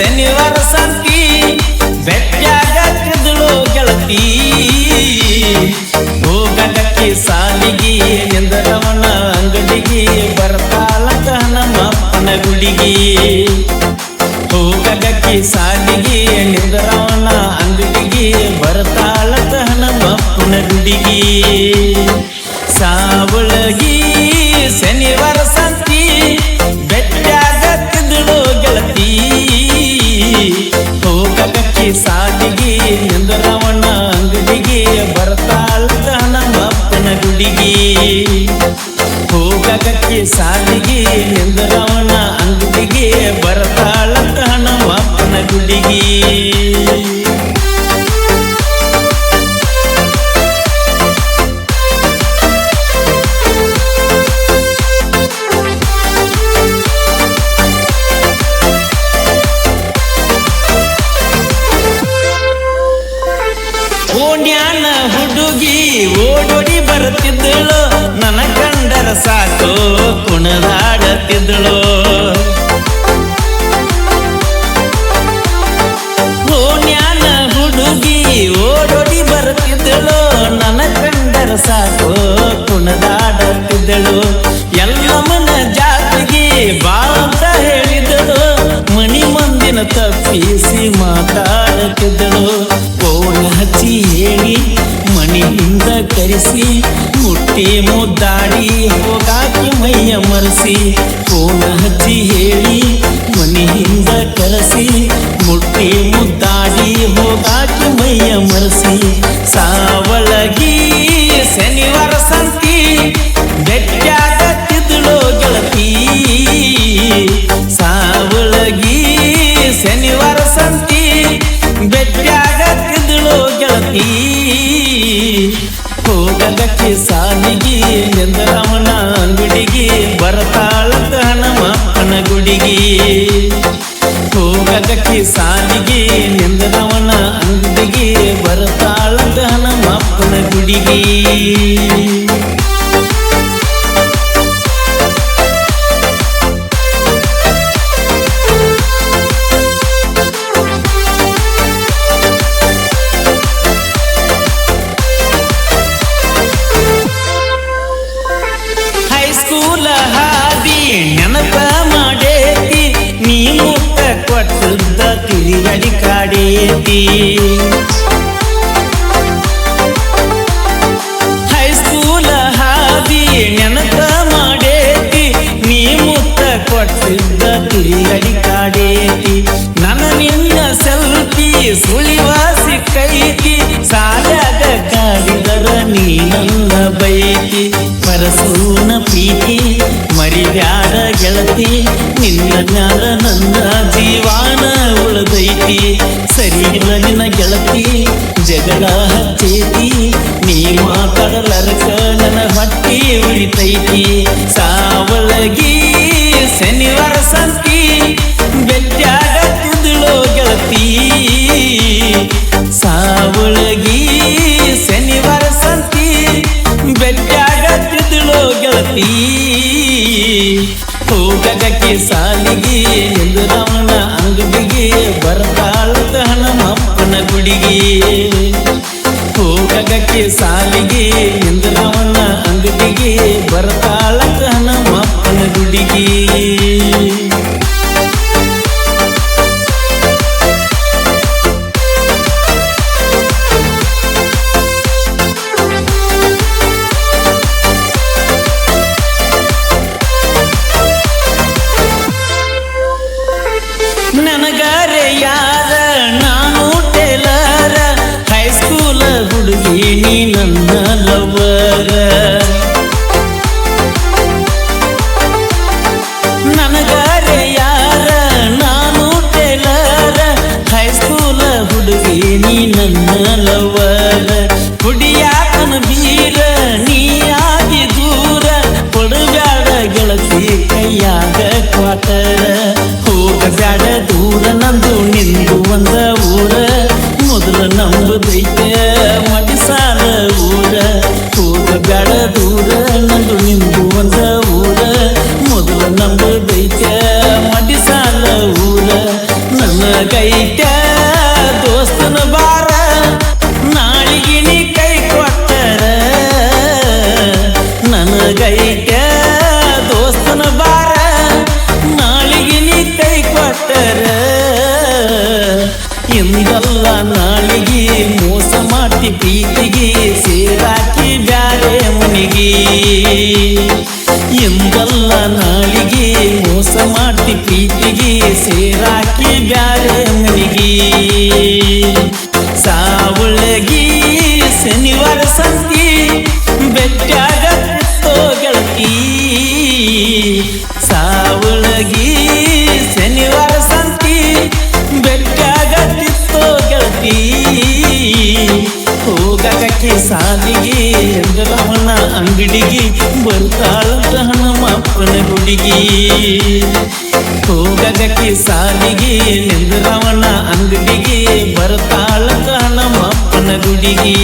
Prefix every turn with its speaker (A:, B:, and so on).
A: ಶನಿವಾರ ಸಂತಿ ಬೆಟ್ಟಾಗತ್ತಿದ್ಳು ಗೆಳತಿ. ಹೋಗಕ್ಕೆ ಸಾಲಿಗೆ ಎಂದರವನ ಅಂಗಡಿಗೆ ಬರ್ತಾಳಕ ನಮ್ಮಪ್ಪನ ಗುಡಿಗೆ. ಹೋಗಕ್ಕೆ ಸಾಲಿಗೆ ನಿಂದರವನ ಅಂಗಡಿಗೆ ಬರ್ತಾಳಕ ನಮ್ಮಪ್ಪನ ಗುಡಿಗೆ. ಸಾವಳಗಿ ಶನಿವಾರ ಅಂಗಡಿಗೆ ಬರ್ತಾಳಕ ನಮ್ಮಪ್ಪನ ಗುಡಿಗೆ. ಹೋಗಕ್ಕೆ ಸಾಲಿಗೆ ನಿಂದರವನ ಅಂಗಡಿಗೆ ಬರ್ತಾಳಕ ನಮ್ಮಪ್ಪನ ಗುಡಿಗೆ. ಓಣ್ಯಾನ ಹುಡುಗಿ ಓಡೋಡಿ ಬರುತ್ತಿದ್ದಳು. ನನ್ನ ಕಂಡರ ಸಾಕು ಕುಣದಾಡುತ್ತಿದ್ದಳು. ಓನ್ಯಾನ ಹುಡುಗಿ ಓಡೋಡಿ ಬರುತ್ತಿದ್ದಳು. ನನ್ನ ಕಂಡರ ಸಾಕು ಹೋಗಾಕಿ ಮೈಯ ಮರೆಸಿ ಫೋನ್ ಹಚ್ಚಿ ಹೇಳಿ ಮನೆಯಿಂದ ಕರೆಸಿ ಮುಟ್ಟಿ ಮುದ್ದಾಡಿ ಹೋಗಾಕಿ ಮೈಯ ಮರೆಸಿ ಸಾವಳಗಿ ಹೋಗದಕ್ಕೆ ಸಾಲಿಗಿ ಎಂದರವನ ಗುಡಿಗಿ ಬರತಾಳಕ ಹನುಮಪ್ಪನ ಗುಡಿಗೆ. ಹೋಗದಕ್ಕೆ ಸಾಲಿಗಿ ನಿಂದರವನ ಅಂಗಡಿಗೆ ಬರತಾಳಕ ಹನುಮಪ್ಪನ ಗುಡಿಗೆ. பட்டுந்த கிளியடி காடேத்தி. ಪರಸೂನ ಪ್ರೀತಿ ಮರಿಬ್ಯಾಡ ಗೆಳತಿ, ನಿನ್ನ ಜ್ಞಾನ ನನ್ನ ಜೀವಾನ ಉಳದೈತಿ. ಸರಿ ಇಲ್ಲ ನಿನ್ನ ಗೆಳತಿ ಜಗಳ ಹಚ್ಚೇತಿ. ನೀ ಮಾತಾಡಲರಕ ನನ್ನ ಹೊಟ್ಟಿ ಉಳಿತೈತಿ ಸಾವಳಗಿ ಶನಿವಾರ ಸಂತಿ ಬೆಟ್ಟಾಗ ಬೆಟ್ಟಾಗತ್ತಿದ್ದಳು ಗೆಳತಿ. ಸಾವಳಗಿ ಗೆಳತಿ ಹೋಗಕ್ಕೆ ಸಾಲಿಗೆ ಎಂದು ರಮಣ ಅಂಗಡಿಗೆ ಬರ್ತಾಳದ ಹನುಮಪ್ಪನ ಗುಡಿಗೆ. ಹೋಗಕ್ಕೆ ಸಾಲಿಗೆ ಎಂದು ರಮಣ ಅಂಗಡಿಗೆ ಬರ್ತಾಳದ ಹನುಮಪ್ಪನ ಗುಡಿಗೆ. her ಇಂದಲ್ಲ ನಾಳಿಗೆ ಮೋಸ ಮಾಡಿ ಪ್ರೀತಿಗೆ ಸೇರಾಕಿ ಬ್ಯಾರೆ ಮನಿಗೆ. ಎಂಬಲ್ಲ ನಾಳಿಗೆ ಮೋಸ ಮಾಡಿ ಪ್ರೀತಿಗೆ ಸೇರಾಕಿ ಬ್ಯಾರೆ ಹನುಮಪ್ಪನ ಹೋಗದಕ್ಕೆ ಸಾಲಿಗೆ ನಿಂದ್ರವನ ಅಂಗಡಿಗೆ ಬರ್ತಾಳಂತ ಹನುಮಪ್ಪನ ಗುಡಿಗೆ.